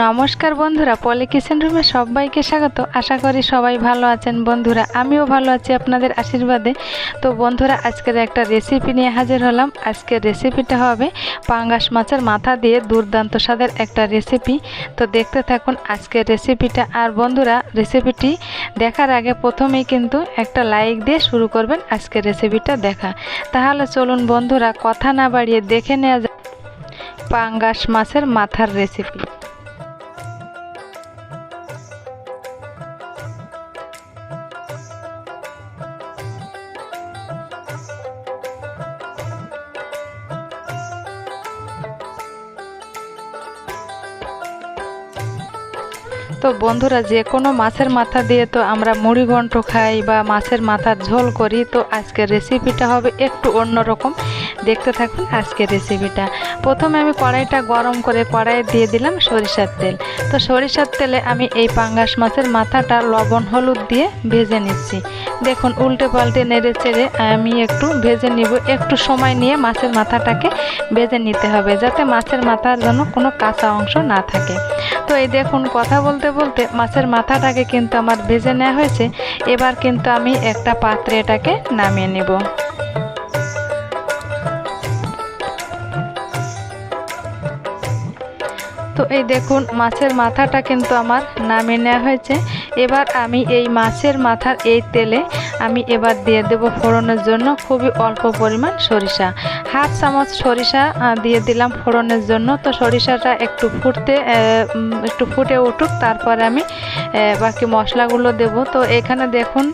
নমস্কার বন্ধুরা, পলি কিচেন রুমে সবাইকে স্বাগত। আশা করি সবাই ভালো আছেন। বন্ধুরা, আমিও ভালো আছি আপনাদের আশীর্বাদে। তো বন্ধুরা, আজকের একটা রেসিপি নিয়ে হাজির হলাম। আজকের রেসিপিটা হবে পাঙ্গাস মাছের মাথা দিয়ে দুর্দান্ত স্বাদের একটা রেসিপি তো দেখতে থাকুন আজকের রেসিপিটা আর বন্ধুরা রেসিপিটি দেখার আগে প্রথমেই কিন্তু একটা লাইক দিয়ে শুরু করবেন আজকের রেসিপিটা দেখা। তাহলে চলুন বন্ধুরা, কথা না বাড়িয়ে দেখে নেওয়া যাক পাঙ্গাস মাছের মাথার রেসিপি তো বন্ধুরা, যে কোনো মাছের মাথা দিয়ে তো আমরা মুড়ি ঘন্ট খাই বা মাছের মাথার ঝোল করি, তো আজকের রেসিপিটা হবে একটু অন্যরকম। দেখতে থাকুন আজকের রেসিপিটা প্রথমে আমি কড়াইটা গরম করে কড়াইয়ে দিয়ে দিলাম সরিষার তেল। তো সরিষার তেলে আমি এই পাঙ্গাস মাছের মাথাটা লবণ, হলুদ দিয়ে ভেজে নিচ্ছি। দেখুন, উল্টে পাল্টে নেড়ে চেড়ে আমি একটু ভেজে নিব। একটু সময় নিয়ে মাছের মাথাটাকে ভেজে নিতে হবে যাতে মাছের মাথার জন্য কোনো কাঁচা অংশ না থাকে। তো এই দেখুন, কথা বলতে বলতে মাছের মাথাটাকে কিন্তু আমার ভেজে নেওয়া হয়েছে। এবার কিন্তু আমি একটা পাত্রে এটাকে নামিয়ে নেব। তো এই দেখুন, মাছের মাথাটা কিন্তু আমার নামিয়ে নেওয়া হয়েছে। এবার আমি এই মাছের মাথার এই তেলে আমি এবার দিয়ে দেব ফোড়নের জন্য খুবই অল্প পরিমাণ সরিষা। হাফ চামচ সরিষা দিয়ে দিলাম ফোড়নের জন্য। তো সরিষাটা একটু ফুটতে একটু ফুটে উঠুক, তারপরে আমি বাকি মশলাগুলো দেব। তো এখানে দেখুন,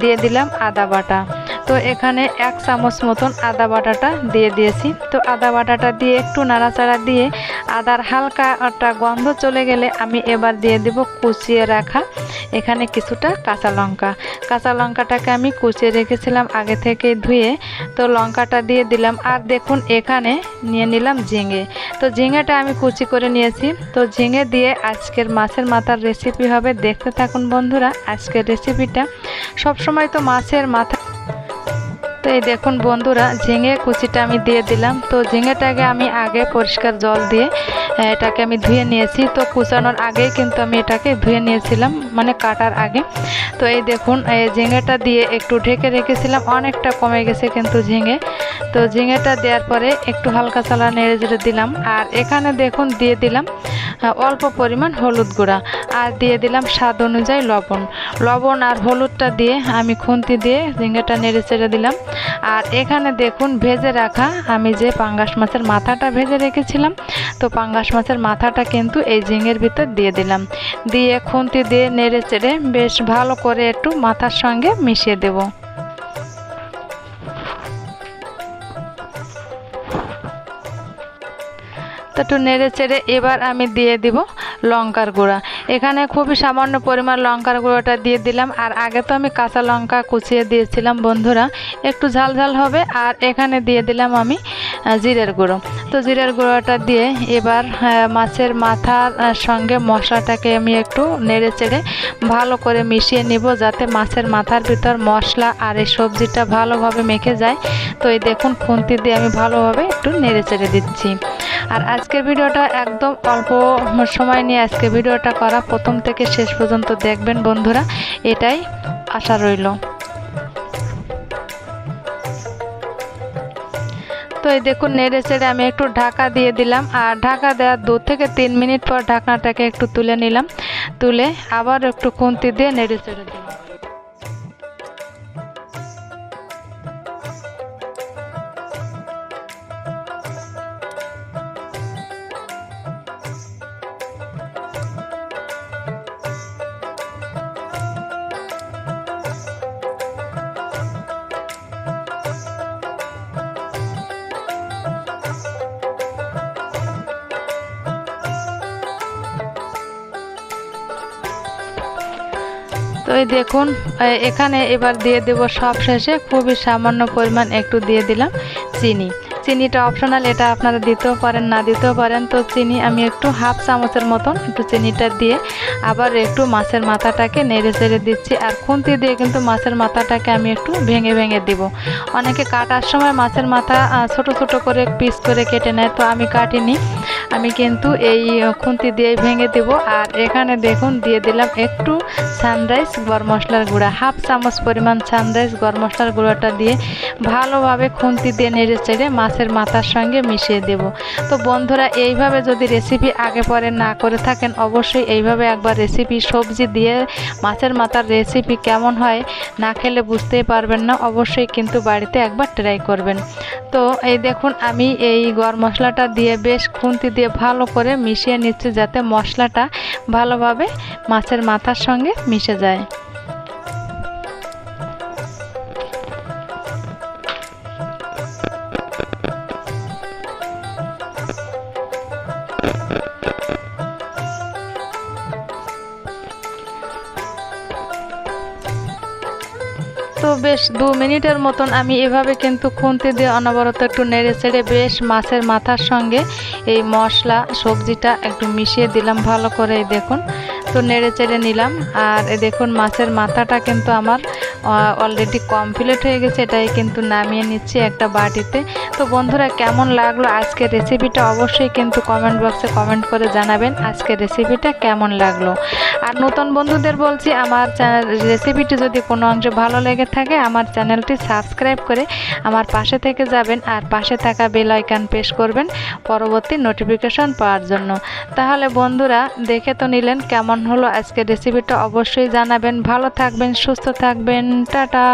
দিয়ে দিলাম আদা বাটা। তো এখানে এক চামচ মতন আদা বাটাটা দিয়ে দিয়েছি। তো আদা বাটাটা দিয়ে একটু নাড়াচাড়া দিয়ে আদার হালকা একটা গন্ধ চলে গেলে আমি এবার দিয়ে দেব কুচিয়ে রাখা এখানে কিছুটা কাঁচা লঙ্কা। কাঁচা লঙ্কাটাকে আমি কুচিয়ে রেখেছিলাম আগে থেকে ধুয়ে। তো লঙ্কাটা দিয়ে দিলাম আর দেখুন এখানে নিয়ে নিলাম ঝিঙে। তো ঝিঙেটা আমি কুচি করে নিয়েছি। তো ঝিঙে দিয়ে আজকের মাছের মাথার রেসিপি হবে। দেখতে থাকুন বন্ধুরা আজকের রেসিপিটা সবসময় তো মাছের মাথা তো এই দেখুন বন্ধুরা, ঝিঙে কুচিটা আমি দিয়ে দিলাম। তো ঝিঙেটাকে আমি আগে পরিষ্কার জল দিয়ে এটাকে আমি ধুয়ে নিয়েছি। তো কুচানোর আগেই কিন্তু আমি এটাকে ধুয়ে নিয়েছিলাম মানে কাটার আগে। তো এই দেখুন, এই ঝিঙেটা দিয়ে একটু ঢেকে রেখেছিলাম, অনেকটা কমে গেছে কিন্তু ঝিঙে। তো ঝিঙেটা দেওয়ার পরে একটু হালকা চালা নেড়ে চেড়ে দিলাম। আর এখানে দেখুন দিয়ে দিলাম অল্প পরিমাণ হলুদ গুঁড়া। আর দিয়ে দিলাম স্বাদ অনুযায়ী লবণ। লবণ আর হলুদটা দিয়ে আমি খুন্তি দিয়ে ঝিঙেটা নেড়ে চেড়ে দিলাম। আর এখানে দেখুন ভেজে রাখা আমি যে পাঙ্গাস মাছের মাথাটা ভেজে রেখেছিলাম, তো পাঙ্গাস মাছের মাথাটা কিন্তু এই ঝিঙের ভিতর দিয়ে দিলাম। দিয়ে খুন্তি দিয়ে নেড়ে চেড়ে বেশ ভালো করে একটু মাথার সঙ্গে মিশিয়ে দেবো। তো একটু নেড়ে চেড়ে এবার আমি দিয়ে দিব লঙ্কার গুঁড়া। এখানে খুবই সামান্য পরিমাণ লঙ্কার গুঁড়োটা দিয়ে দিলাম। আর আগে তো আমি কাঁচা লঙ্কা কুচিয়ে দিয়েছিলাম বন্ধুরা। একটু ঝাল ঝাল হবে। আর এখানে দিয়ে দিলাম আমি জিরের গুঁড়ো। তো জিরের গুঁড়োটা দিয়ে এবার মাছের মাথার সঙ্গে মশলাটাকে আমি একটু নেড়ে চেড়ে ভালো করে মিশিয়ে নিব যাতে মাছের মাথার ভিতর মশলা আর এই সবজিটা ভালোভাবে মেখে যায়। তো এই দেখুন, খুন্তি দিয়ে আমি ভালোভাবে একটু নেড়ে চেড়ে দিচ্ছি। আর আজকের ভিডিওটা একদম অল্প সময় নিয়ে আজকে ভিডিওটা করা। প্রথম থেকে শেষ পর্যন্ত দেখবেন বন্ধুরা। এটাই আশা রইল। তো এই দেখুন, নেড়ে চেড়ে আমি একটু ঢাকা দিয়ে দিলাম। আর ঢাকা দেওয়ার দু থেকে তিন মিনিট পর ঢাকনাটাকে একটু তুলে নিলাম। তুলে আবার একটু খুন্তি দিয়ে নেড়ে চেড়ে দিলাম। এই দেখুন এখানে এবার দিয়ে দেব সব শেষে। খুবই সামান্য পরিমাণ একটু দিয়ে দিলাম চিনি। চিনিটা অপশনাল এটা আপনারা দিতেও পারেন, না দিতেও পারেন। তো চিনি আমি একটু হাফ চামচের মতন একটু চিনিটা দিয়ে আবার একটু মাছের মাথাটাকে নেড়ে চেড়ে দিচ্ছি। আর খুন্তি দিয়ে কিন্তু মাছের মাথাটাকে আমি একটু ভেঙে ভেঙে দিব। অনেকে কাটার সময় মাছের মাথা ছোট ছোট করে পিস করে কেটে নেয়, তো আমি কাটিনি। আমি কিন্তু এই খুন্তি দিয়ে ভেঙে দেব। আর এখানে দেখুন, দিয়ে দিলাম একটু সানরাইজ গরম মশলার গুঁড়া। হাফ চামচ পরিমাণ সানরাইজ গরম মশলার গুঁড়োটা দিয়ে ভালোভাবে খুন্তি দিয়ে নেড়ে চেড়ে মাছের মাথার সঙ্গে মিশিয়ে দেব। তো বন্ধুরা, এইভাবে যদি রেসিপি আগে পরে না করে থাকেন, অবশ্যই এইভাবে একবার রেসিপি সবজি দিয়ে মাছের মাথার রেসিপি কেমন হয় না খেলে বুঝতেই পারবেন না, অবশ্যই কিন্তু বাড়িতে একবার ট্রাই করবেন। তো এই দেখুন, আমি এই গরম মশলাটা দিয়ে বেশ খুন্তি দিয়ে ভালো করে মিশিয়ে নিচ্ছি যাতে মশলাটা ভালোভাবে মাছের মাথার সঙ্গে মিশে যায়। বেশ দু মিনিটের মতন আমি এভাবে কিন্তু খুন্তি দিয়ে অনবরত একটু নেড়ে ছেড়ে বেশ মাছের মাথার সঙ্গে এই মশলা, সবজিটা একটু মিশিয়ে দিলাম ভালো করে দেখুন। তো নেড়ে চেড়ে নিলাম। আর দেখুন, মাছের মাথাটা কিন্তু আমার অলরেডি কমপ্লিট হয়ে গেছে, এটাই কিন্তু নামিয়ে নিচ্ছি একটা বাটিতে। তো বন্ধুরা, কেমন লাগল আজকের রেসিপিটা অবশ্যই কিন্তু কমেন্ট বক্সে কমেন্ট করে জানাবেন আজকের রেসিপিটা কেমন লাগল। আর নতুন বন্ধুদের বলছি, আমার চ্যানেল রেসিপিটি যদি কোনো অংশে ভালো লেগে থাকে, আমার চ্যানেলটি সাবস্ক্রাইব করে আমার পাশে থেকে যাবেন আর পাশে থাকা বেল আইকন প্রেস করবেন পরবর্তী নোটিফিকেশন পাওয়ার জন্য। তাহলে বন্ধুরা, দেখে তো নিলেন কেমন হলো আজকের রেসিপিটা অবশ্যই জানাবেন। ভালো থাকবেন, সুস্থ থাকবেন। Ta ta.